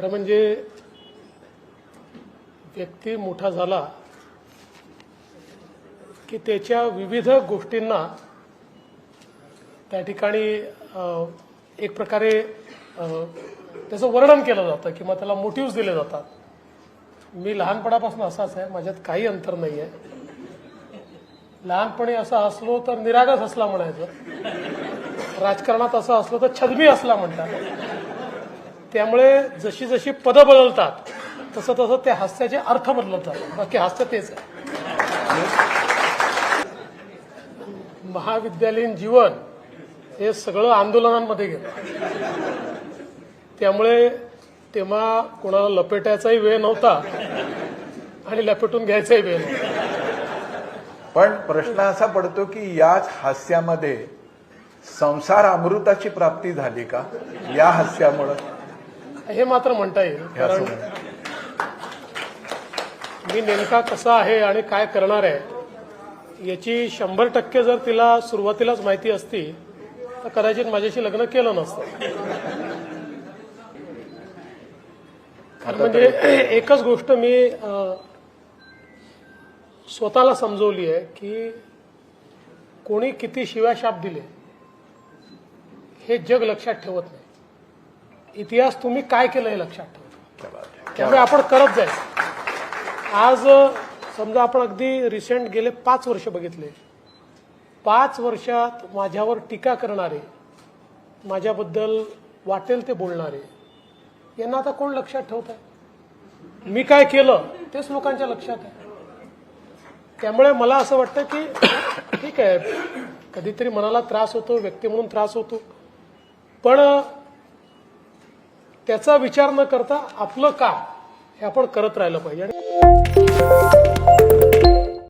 खरं म्हणजे व्यक्ती मोठा झाला की त्याच्या विविध गोष्टींना त्या ठिकाणी एक प्रकारे त्याचं वर्णन केलं जातं किंवा त्याला मोटिव्स दिले जातात. मी लहानपणापासून असाच आहे माझ्यात काही अंतर नाही आहे लहानपणी असं असलो तर निरागस असला म्हणायचं. राजकारणात असं असलो तर छदमी असला म्हणतात. त्यामुळे जशी जशी पदं बदलतात तसं तसं त्या हास्याचे अर्थ बदलतात. बाकी हास्य तेच आहे. महाविद्यालयीन जीवन हे सगळं आंदोलनांमध्ये गेलं. त्यामुळे तेव्हा कोणाला लपेटायचाही वेळ नव्हता आणि लपेटून घ्यायचाही वेळ नव्हता. पण प्रश्न असा पडतो की याच हास्यामध्ये संसार अमृताची प्राप्ती झाली का? या हास्यामुळं. हे मात्र म्हणता येईल कारण. मी नेमका कसा आहे आणि काय करणार आहे याची शंभर टक्के जर तिला सुरुवातीलाच माहिती असती तर कदाचित माझ्याशी लग्न केलं नसतं म्हणजे एकच गोष्ट मी स्वतःला समजवली आहे की कोणी किती शिव्याशाप दिले हे जग लक्षात ठेवत नाही इतिहास तुम्ही काय केलं हे लक्षात ठेवतो क्या बात है. त्यामुळे आपण करत जायचं आज समजा आपण अगदी रिसेंट गेले पाच वर्ष बघितले. पाच वर्षात माझ्यावर टीका करणारे माझ्याबद्दल वाटेल ते बोलणारे यांना आता कोण लक्षात ठेवत आहे मी काय केलं तेच लोकांच्या लक्षात आहे. त्यामुळे मला असं वाटतं की ठीक आहे कधीतरी मनाला त्रास होतो व्यक्ती म्हणून त्रास होतो. पण त्याचा विचार न करता आपलं काम हे आपण करत राहिलं पाहिजे. आणि